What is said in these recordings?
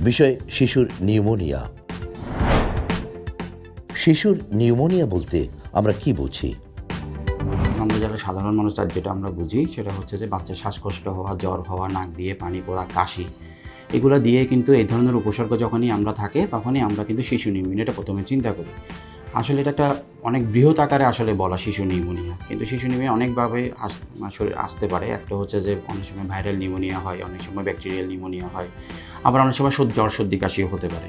বিষয় শিশুর নিউমোনিয়া। শিশুর নিউমোনিয়া বলতে আমরা কি বুঝি? আমরা যারা সাধারণ মানুষ আর যেটা আমরা বুঝি সেটা হচ্ছে যে বাচ্চার শ্বাসকষ্ট হওয়া, জ্বর হওয়া, নাক দিয়ে পানি পড়া, কাশি। এগুলো দিয়ে কিন্তু এই ধরনের উপসর্গ যখনই আমরা থাকে, তখনই আমরা কিন্তু শিশু নিউমোনিয়াটা প্রথমে চিন্তা করি। আসলে এটা একটা অনেক বৃহৎ আকারে আসলে বলা শিশু নিউমোনিয়া। কিন্তু শিশু নিউমোনিয়া অনেকভাবে মানে আসতে পারে। একটা হচ্ছে যে অনেক সময় ভাইরাল নিউমোনিয়া হয়, অনেক সময় ব্যাকটেরিয়াল নিউমোনিয়া হয়। আবার অনেক সময় জ্বর সর্দি কাশিও হতে পারে।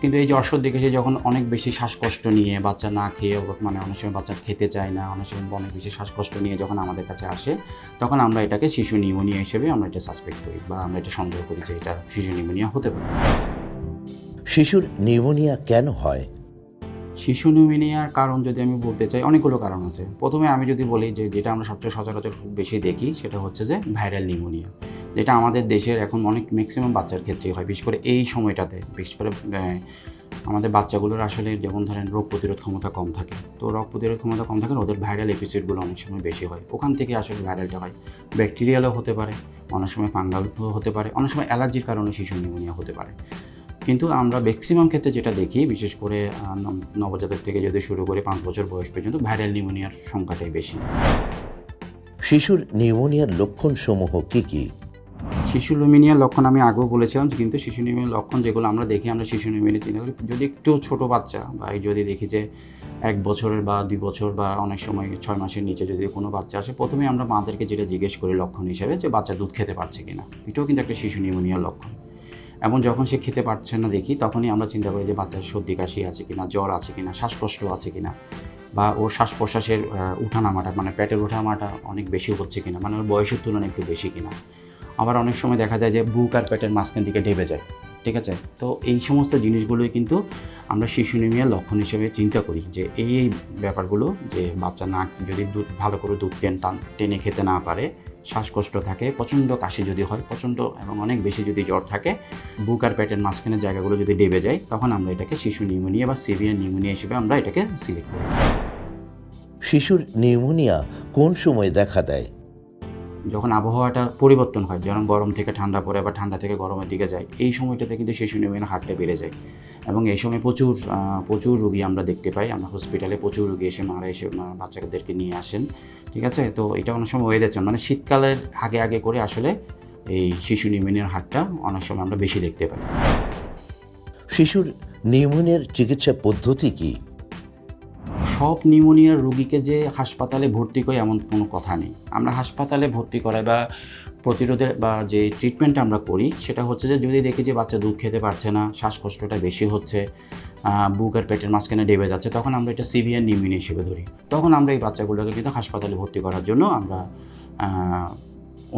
কিন্তু এই জ্বর সর্দি কাশি যখন অনেক বেশি শ্বাসকষ্ট নিয়ে বাচ্চা না খেয়ে মানে অনেক সময় বাচ্চা খেতে চায় না, অনেক সময় অনেক বেশি শ্বাসকষ্ট নিয়ে যখন আমাদের কাছে আসে, তখন আমরা এটাকে শিশু নিউমোনিয়া হিসেবে আমরা এটা সাসপেক্ট করি বা আমরা এটা সন্দেহ করি যে এটা শিশু নিউমোনিয়া হতে পারে। শিশুর নিউমোনিয়া কেন হয়? শিশু নিউমোনিয়ার কারণ যদি আমি বলতে চাই, অনেকগুলো কারণ আছে। প্রথমে আমি যদি বলি যে, যেটা আমরা সবচেয়ে সচরাচর খুব বেশি দেখি, সেটা হচ্ছে যে, ভাইরাল নিউমোনিয়া যেটা আমাদের দেশের এখন অনেক ম্যাক্সিমাম বাচ্চার ক্ষেত্রেই হয়, বিশেষ করে এই সময়টাতে। বিশেষ করে আমাদের বাচ্চাগুলোর আসলে যেমন ধরেন রোগ প্রতিরোধ ক্ষমতা কম থাকে, তো রোগ প্রতিরোধ ক্ষমতা কম থাকে ওদের ভাইরাল এপিসোডগুলো অনেক সময় বেশি হয়। ওখান থেকে আসলে ভাইরালটা হয়। ব্যাকটেরিয়ালও হতে পারে, অনেক সময় ফাঙ্গাল হতে পারে, অনেক সময় অ্যালার্জির কারণে শিশু নিউমোনিয়া হতে পারে। কিন্তু আমরা ম্যাক্সিমাম ক্ষেত্রে যেটা দেখি বিশেষ করে নব- নবজাতক থেকে যদি শুরু করে পাঁচ বছর বয়স পর্যন্ত ভাইরাল নিউমোনিয়ার সংখ্যাটাই বেশি। শিশুর নিউমোনিয়ার লক্ষণসমূহ কী কী? শিশু লুমিনিয়ার লক্ষণ আমি আগেও বলেছিলাম কিন্তু শিশু নিউমোনিয়ার লক্ষণ যেগুলো আমরা দেখি আমরা শিশু নিউমোনিয়া চিন্তা করি। যদি একটু ছোট বাচ্চা বা এই যদি দেখি যে এক বছরের বা দুই বছর বা অনেক সময় ছয় মাসের নিচে যদি কোনো বাচ্চা আসে প্রথমে আমরা মাদেরকে যেটা জিজ্ঞেস করি লক্ষণ হিসেবে যে বাচ্চা দুধ খেতে পারছে কিনা। এটাও কিন্তু একটা শিশু নিউমোনিয়ার লক্ষণ। এবং যখন সে খেতে পারছে না দেখি, তখনই আমরা চিন্তা করি যে বাচ্চার সর্দি কাশি আছে কিনা, জ্বর আছে কিনা, শ্বাসকষ্ট আছে কিনা, বা ওর শ্বাস প্রশ্বাসের উঠানামাটা মানে পেটের ওঠানামাটা অনেক বেশি হচ্ছে কিনা মানে ওর বয়সের তুলনায় একটু বেশি কিনা। আবার অনেক সময় দেখা যায় যে বুক আর পেটের মাঝখান দিকে ঢেবে যায়, ঠিক আছে? তো এই সমস্ত জিনিসগুলোই কিন্তু আমরা শিশু নিউমিয়ার লক্ষণ হিসেবে চিন্তা করি যে এই এই ব্যাপারগুলো যে বাচ্চা না যদি দুধ, ভালো করে দুধ টেন, টান, টেনে খেতে না পারে শ্বাসকষ্ট থাকে, প্রচণ্ড কাশি যদি হয়, প্রচণ্ড এবং অনেক বেশি যদি জ্বর থাকে, বুক আর পেটের মাঝখানের জায়গাগুলো যদি ডেবে যায়, তখন আমরা এটাকে শিশু নিউমোনিয়া বা সিভিয়ার নিউমোনিয়া হিসেবে আমরা এটাকে সিলেক্ট করি। শিশুর নিউমোনিয়া কোন সময় দেখা দেয়? যখন আবহাওয়াটা পরিবর্তন হয়, যেমন গরম থেকে ঠান্ডা পড়ে বা ঠান্ডা থেকে গরমের দিকে যায়, এই সময়টাতে কিন্তু শিশু নিউমোনিয়ার হারটা বেড়ে যায়। এবং এই সময় প্রচুর প্রচুর রুগী আমরা দেখতে পাই। আমরা হসপিটালে প্রচুর রুগী এসে, মারা এসে বাচ্চাদেরকে নিয়ে আসেন। ঠিক আছে? তো এটা অনেক সময় ওয়েদার জন্য মানে শীতকালের আগে আগে করে আসলে এই শিশু নিউমোনিয়ার হারটা অনেক সময় আমরা বেশি দেখতে পাই। শিশুর নিউমোনিয়ার চিকিৎসা পদ্ধতি কি? সব নিউমোনিয়ার রুগীকে যে হাসপাতালে ভর্তি করি এমন কোনো কথা নেই। আমরা হাসপাতালে ভর্তি করাই বা প্রতিরোধের বা যে ট্রিটমেন্টটা আমরা করি, সেটা হচ্ছে যে যদি দেখি যে বাচ্চা দুধ খেতে পারছে না, শ্বাসকষ্টটা বেশি হচ্ছে বুক আর পেটের মাঝখানে ডেবে যাচ্ছে, তখন আমরা এটা সিভিয়ার নিউমোনিয়া হিসেবে ধরি। তখন আমরা এই বাচ্চাগুলোকে কিন্তু হাসপাতালে ভর্তি করার জন্য আমরা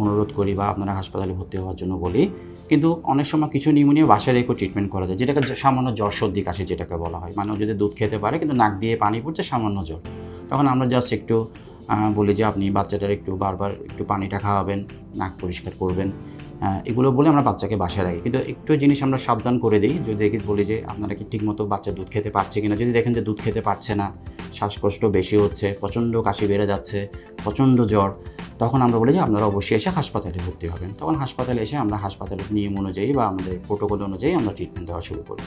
অনুরোধ করি বা আপনারা হাসপাতালে ভর্তি হওয়ার জন্য বলি, কিন্তু অনেক সময় কিছু নিউমোনিয়া বাসায় রেখেও ট্রিটমেন্ট করা যায়, যেটাকে সামান্য জ্বর সর্দি কাশি যেটাকে বলা হয়। মানে যদি দুধ খেতে পারে, কিন্তু নাক দিয়ে পানি পড়ছে, সামান্য জ্বর। তখন আমরা জাস্ট একটু বলি যে আপনি বাচ্চাটার একটু বারবার একটু পানিটা খাওয়াবেন, নাক পরিষ্কার করবেন এগুলো বলে আমরা বাচ্চাকে বাসায় রাখি। কিন্তু একটু জিনিস আমরা সাবধান করে দিই, যদি বলি যে আপনারা কি ঠিকমতো বাচ্চা দুধ খেতে পারছে কিনা। যদি দেখেন যে দুধ খেতে পারছে না, শ্বাসকষ্ট বেশি হচ্ছে, প্রচণ্ড কাশি বেড়ে যাচ্ছে, প্রচণ্ড জ্বর তখন আমরা বলি যে আপনারা অবশ্যই এসে হাসপাতালে ভর্তি হবেন। তখন হাসপাতালে এসে আমরা হাসপাতালের নিয়ম অনুযায়ী বা আমাদের প্রোটোকল অনুযায়ী আমরা ট্রিটমেন্ট দেওয়া শুরু করি।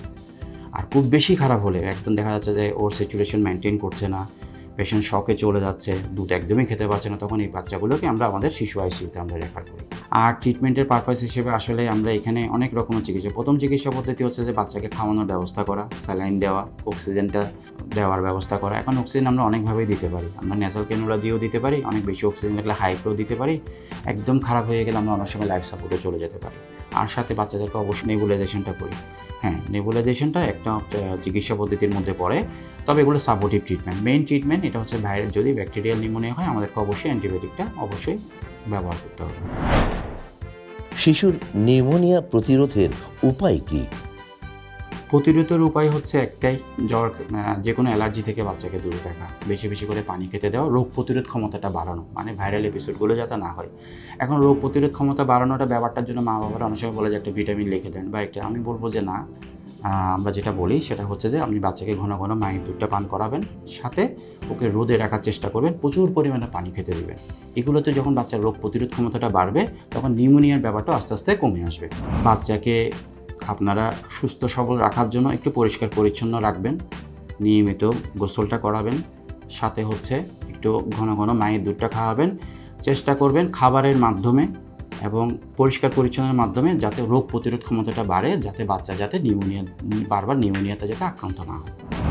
আর খুব বেশি খারাপ হলে একদম দেখা যাচ্ছে যে ওর সিচুয়েশন মেনটেন করছে না পেশেন্ট শকে চলে যাচ্ছে, দুধ একদমই খেতে পারছে না, তখন এই বাচ্চাগুলোকে আমরা আমাদের শিশু আইসিউতে আমরা রেফার করি। আর ট্রিটমেন্টের পারপাস হিসেবে আসলে আমরা এখানে অনেক রকমের চিকিৎসা, প্রথম চিকিৎসা পদ্ধতি হচ্ছে যে বাচ্চাকে খাওয়ানোর ব্যবস্থা করা স্যালাইন দেওয়া অক্সিজেনটা দেওয়ার ব্যবস্থা করা। এখন অক্সিজেন আমরা অনেকভাবেই দিতে পারি। আমরা ন্যাসাল ক্যানুলা দিয়েও দিতে পারি, অনেক বেশি অক্সিজেন লাগলে হাইপ্রো দিতে পারি। একদম খারাপ হয়ে গেলে আমরা অনেক সময় লাইফ সাপোর্টে চলে যেতে পারি। আর সাথে বাচ্চাদেরকে অবশ্যই নেবুলাইজেশনটা করি। হ্যাঁ নেবুলাইজেশনটা একটা চিকিৎসা পদ্ধতির মধ্যে পড়ে। তবে এগুলো সাপোর্টিভ ট্রিটমেন্ট মেইন ট্রিটমেন্ট এটা হচ্ছে ভাইরাল যদি ব্যাকটেরিয়াল নিউমোনিয়া হয়, আমাদেরকে অবশ্যই অ্যান্টিবায়োটিকটা অবশ্যই ব্যবহার করতে হবে। শিশুর নিউমোনিয়া প্রতিরোধের উপায় কি? প্রতিরোধের উপায় হচ্ছে একটাই, জ্বর যে কোনো অ্যালার্জি থেকে বাচ্চাকে দূরে রাখা। বেশি বেশি করে পানি খেতে দেওয়া, রোগ প্রতিরোধ ক্ষমতাটা বাড়ানো মানে ভাইরাল এপিসোডগুলো যাতে না হয়। এখন রোগ প্রতিরোধ ক্ষমতা বাড়ানোটা ব্যাপারটার জন্য মা বাবারা অনেক সময় বলে যে একটা ভিটামিন লিখে দেন বা একটা, আমি বলব যে না আমরা যেটা বলি সেটা হচ্ছে যে আপনি বাচ্চাকে ঘন ঘন মায়ের দুধটা পান করাবেন, সাথে ওকে রোদে রাখার চেষ্টা করবেন, প্রচুর পরিমাণে পানি খেতে দেবেন। এগুলোতে যখন বাচ্চার রোগ প্রতিরোধ ক্ষমতাটা বাড়বে, তখন নিউমোনিয়ার ব্যাপারটা আস্তে আস্তে কমে আসবে। বাচ্চাকে আপনারা সুস্থ সবল রাখার জন্য একটু পরিষ্কার পরিচ্ছন্ন রাখবেন। নিয়মিত গোসলটা করাবেন। সাথে হচ্ছে একটু ঘন ঘন মায়ের দুধটা খাওয়াবেন। চেষ্টা করবেন খাবারের মাধ্যমে এবং পরিষ্কার পরিচ্ছন্নের মাধ্যমে যাতে রোগ প্রতিরোধ ক্ষমতাটা বাড়ে, যাতে বাচ্চা যাতে নিউমোনিয়া, বারবার নিউমোনিয়াতে যাতে আক্রান্ত না হয়।